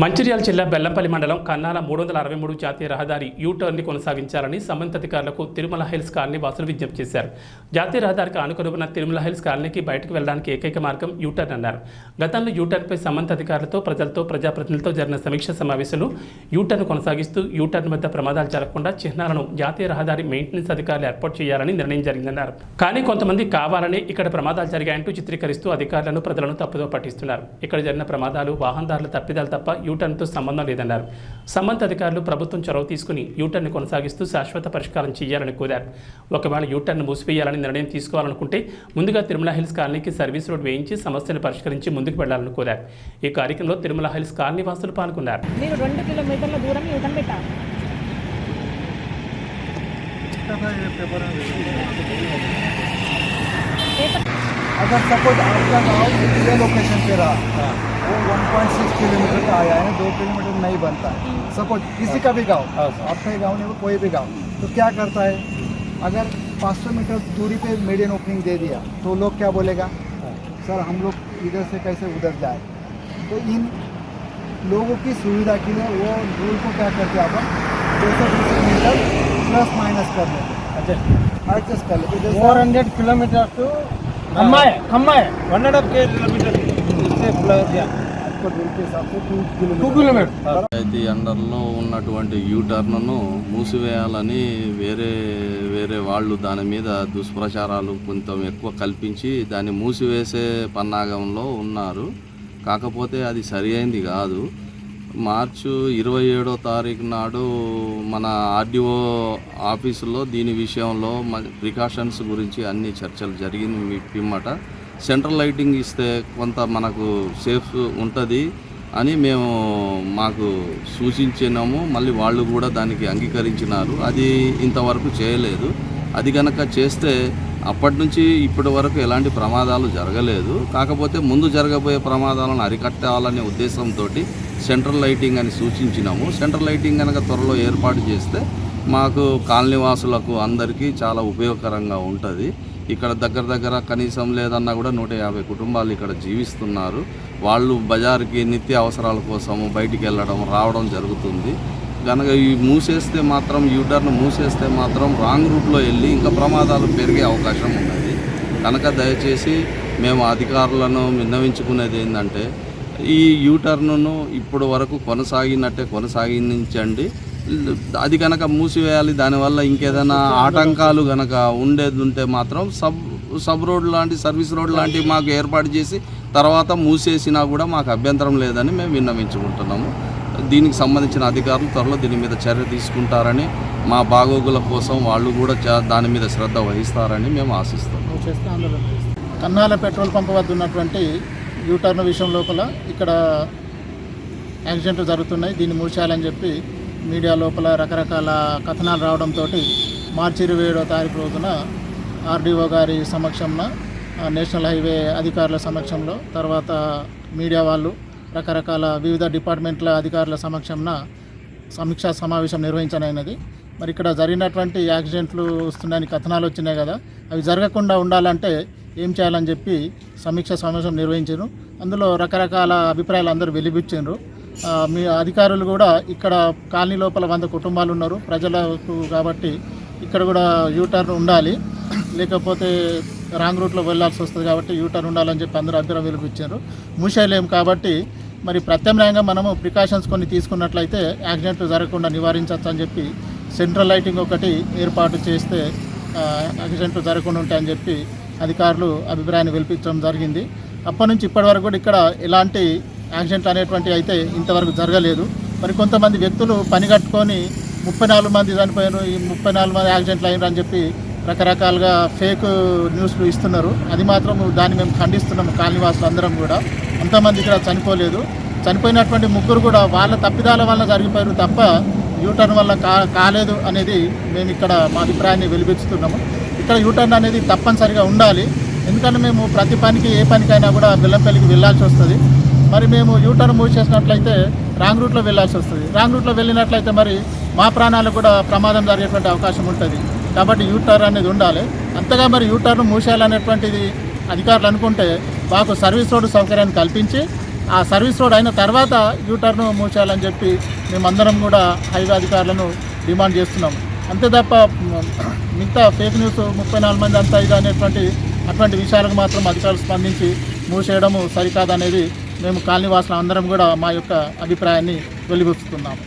మంచిర్యాల జిల్లా బెల్లంపల్లి మండలం కన్నాల మూడు వందల అరవై మూడు జాతీయ రహదారి యూటర్న్ని కొనసాగించాలని సంబంధిత అధికారులకు తిరుమల హిల్స్ కాలనీ వాసులు విజ్ఞప్తి చేశారు. జాతీయ రహదారికి ఆనుకొనున్న తిరుమల హిల్స్ కాలనీకి బయటకు వెళ్ళడానికి ఏకైక మార్గం యూటర్న్ అన్నారు. గతంలో యూటర్న్పై సంబంధిత అధికారులతో ప్రజలతో ప్రజాప్రతినిధులతో జరిగిన సమీక్ష సమావేశంలో యూటర్న్ కొనసాగిస్తూ యూటర్న్ వద్ద ప్రమాదాలు జరగకుండా చిహ్నాలను జాతీయ రహదారి మెయింటెనెన్స్ అధికారులు ఏర్పాటు చేయాలని నిర్ణయం జరిగిందన్నారు. కానీ కొంతమంది కావాలని ఇక్కడ ప్రమాదాలు జరిగాయంటూ చిత్రీకరిస్తూ అధికారులను ప్రజలను తప్పుదో పట్టిస్తున్నారు. ఇక్కడ జరిగిన ప్రమాదాలు వాహనదారుల తప్పిదాలు తప్ప యూటర్న్తో సంబంధం లేదన్నారు సంబంధిత అధికారులు ప్రభుత్వం చొరవ తీసుకుని యూటర్న్ కొనసాగిస్తూ శాశ్వత పరిష్కారం చేయాలని కోరారు ఒకవేళ యూటర్న్ మూసివేయాలని నిర్ణయం తీసుకోవాలనుకుంటే ముందుగా తిరుమల హిల్స్ కాలనీకి సర్వీస్ రోడ్ వేయించి సమస్యను పరిష్కరించి ముందుకు వెళ్లాలని కోరారు ఈ కార్యక్రమంలో తిరుమల హిల్స్ కాలనీ వాసులు పాల్గొన్నారు మీరు రెండు కిలోమీటర్ల దూరం యూటర్న్ పెట్టాలి పేపర్ अगर सपोज आपका गाँव ये लोकेशन पे रहा वो 1.6 किलोमीटर का आया है दो किलोमीटर नहीं बनता है। सपोज़ किसी का भी गाँव आपका ही गाँव नहीं हो कोई भी गाँव तो क्या करता है? अगर 500 मीटर दूरी पे मीडियन ओपनिंग दे दिया तो लोग क्या बोलेगा? सर हम लोग इधर से कैसे उधर जाए? तो इन लोगों की सुविधा के लिए वो रूल को क्या करते हैं अपन? दो सौ मीटर प्लस माइनस कर लेते एडजस्ट कर लेते फोर हंड्रेड किलोमीटर टू खम्मा है खम्मा है। One and half kilometre panchayat అండర్లో ఉన్నటువంటి యూటర్న్ను మూసివేయాలని వేరే వేరే వాళ్ళు దాని మీద దుష్ప్రచారాలు కొంచెం ఎక్కువ కల్పించి దాన్ని మూసివేసే పన్నాగంలో ఉన్నారు. కాకపోతే అది సరి అయింది కాదు. మార్చు ఇరవై ఏడో తారీఖు నాడు మన ఆర్డీఓ ఆఫీసులో దీని విషయంలో ప్రికాషన్స్ గురించి అన్ని చర్చలు జరిగింది మీ పిమ్మట. సెంట్రల్ లైటింగ్ ఇస్తే కొంత మనకు సేఫ్ ఉంటుంది అని మేము మాకు సూచించినాము. మళ్ళీ వాళ్ళు కూడా దానికి అంగీకరించినారు. అది ఇంతవరకు చేయలేదు. అది కనుక చేస్తే అప్పటి నుంచి ఇప్పటి వరకు ఎలాంటి ప్రమాదాలు జరగలేదు. కాకపోతే ముందు జరగబోయే ప్రమాదాలను అరికట్టాలనే ఉద్దేశంతో సెంట్రల్ లైటింగ్ అని సూచించినాము. సెంట్రల్ లైటింగ్ కనుక త్వరలో ఏర్పాటు చేస్తే మాకు కాలనీవాసులకు అందరికీ చాలా ఉపయోగకరంగా ఉంటుంది. ఇక్కడ దగ్గర దగ్గర కనీసం లేదన్నా కూడా నూట యాభై కుటుంబాలు ఇక్కడ జీవిస్తున్నారు. వాళ్ళు బజార్కి నిత్య అవసరాల కోసం బయటికి వెళ్ళడం రావడం జరుగుతుంది. కనుక ఈ మూసేస్తే మాత్రం యూటర్న్ మూసేస్తే మాత్రం రాంగ్ రూట్లో వెళ్ళి ఇంకా ప్రమాదాలు పెరిగే అవకాశం ఉన్నది. కనుక దయచేసి మేము అధికారులను విన్నవించుకునేది ఏంటంటే ఈ యూటర్న్ను ఇప్పుడు వరకు కొనసాగినట్టే కొనసాగించండి. అది కనుక మూసివేయాలి దానివల్ల ఇంకేదైనా ఆటంకాలు కనుక ఉండేది ఉంటే మాత్రం సబ్ సబ్ రోడ్ లాంటి సర్వీస్ రోడ్ లాంటివి మాకు ఏర్పాటు చేసి తర్వాత మూసేసినా కూడా మాకు అభ్యంతరం లేదని మేము విన్నవించుకుంటున్నాము. దీనికి సంబంధించిన అధికారులు త్వరలో దీని మీద చర్య తీసుకుంటారని మా బాగోగుల కోసం వాళ్ళు కూడా చా- దాని మీద శ్రద్ధ వహిస్తారని మేము ఆశిస్తున్నాం. కన్నాల పెట్రోల్ పంప్ వద్ద ఉన్నటువంటి యూటర్న్ విషయం లోపల ఇక్కడ యాక్సిడెంట్లు జరుగుతున్నాయి దీన్ని మూసేయాలని చెప్పి మీడియా లోపల రకరకాల కథనాలు రావడంతో మార్చి ఇరవై ఏడో తారీఖు రోజున ఆర్డీఓ గారి సమక్షంలో నేషనల్ హైవే అధికారుల సమక్షంలో తర్వాత మీడియా వాళ్ళు రకరకాల వివిధ డిపార్ట్మెంట్ల అధికారుల సమక్షంలో సమీక్షా సమావేశం నిర్వహించనైనది. మరి ఇక్కడ జరిగినటువంటి యాక్సిడెంట్లు వస్తున్నాయని కథనాలు వచ్చినాయి కదా అవి జరగకుండా ఉండాలంటే ఏం చేయాలని చెప్పి సమీక్ష సమావేశం నిర్వహించారు. అందులో రకరకాల అభిప్రాయాలు అందరూ వెలిబుచ్చారు. మీ అధికారులు కూడా ఇక్కడ కాలనీ లోపల వంద కుటుంబాలు ఉన్నారు ప్రజలకు కాబట్టి ఇక్కడ కూడా యూటర్న్ ఉండాలి. లేకపోతే రాంగ్ రూట్లో వెళ్ళాల్సి వస్తుంది కాబట్టి యూటర్న్ ఉండాలని చెప్పి అందరూ అభిప్రాయం వెలిపించారు మూసేయలేము కాబట్టి మరి ప్రత్యామ్నాయంగా మనము ప్రికాషన్స్ కొన్ని తీసుకున్నట్లయితే యాక్సిడెంట్లు జరగకుండా నివారించవచ్చు అని చెప్పి సెంట్రల్ లైటింగ్ ఒకటి ఏర్పాటు చేస్తే యాక్సిడెంట్లు జరగకుండా ఉంటాయని చెప్పి అధికారులు అభిప్రాయాన్ని వెలిపించడం జరిగింది. అప్పటి నుంచి ఇప్పటి వరకు కూడా ఇక్కడ ఎలాంటి యాక్సిడెంట్ అనేటువంటి అయితే ఇంతవరకు జరగలేదు. మరి కొంతమంది వ్యక్తులు పని కట్టుకొని ముప్పై నాలుగు మంది చనిపోయారు ఈ ముప్పై నాలుగు మంది యాక్సిడెంట్లు అయినారు అని చెప్పి రకరకాలుగా ఫేక్ న్యూస్లు ఇస్తున్నారు. అది మాత్రం దాన్ని మేము ఖండిస్తున్నాము కాలనీవాసులు అందరం కూడా. అంతమంది ఇక్కడ చనిపోలేదు. చనిపోయినటువంటి ముగ్గురు కూడా వాళ్ళ తప్పిదాల వల్ల జరిగిపోయారు తప్ప యూటర్న్ వల్ల కా కాలేదు అనేది మేము ఇక్కడ మా అభిప్రాయాన్ని వెలిపిస్తున్నాము ఇక్కడ యూటర్న్ అనేది తప్పనిసరిగా ఉండాలి. ఎందుకంటే మేము ప్రతి పనికి ఏ పనికైనా కూడా బెల్లంపల్లికి వెళ్ళాల్సి వస్తుంది. మరి మేము యూటర్న్ చేసినట్లయితే రాంగ్ రూట్లో వెళ్ళాల్సి వస్తుంది. రాంగ్ రూట్లో వెళ్ళినట్లయితే మరి మా ప్రాణాలకు కూడా ప్రమాదం జరిగేటువంటి అవకాశం ఉంటుంది. కాబట్టి యూటర్న్ అనేది ఉండాలి. అంతగా మరి యూటర్న్ మూసేయాలనేటువంటిది అధికారులు అనుకుంటే మాకు సర్వీస్ రోడ్డు సౌకర్యాన్ని కల్పించి ఆ సర్వీస్ రోడ్ అయిన తర్వాత యూటర్న్ మూసేయాలని చెప్పి మేమందరం కూడా హైవే అధికారులను డిమాండ్ చేస్తున్నాం. అంతే తప్ప మిగతా ఫేక్ న్యూస్ ముప్పై నాలుగు మంది అంతా ఇది అనేటువంటి అటువంటి విషయాలకు మాత్రం అధికారులు స్పందించి మూసేయడము సరికాదనేది మేము కాలనీవాసులు అందరం కూడా మా యొక్క అభిప్రాయాన్ని వెలిబుస్తున్నాము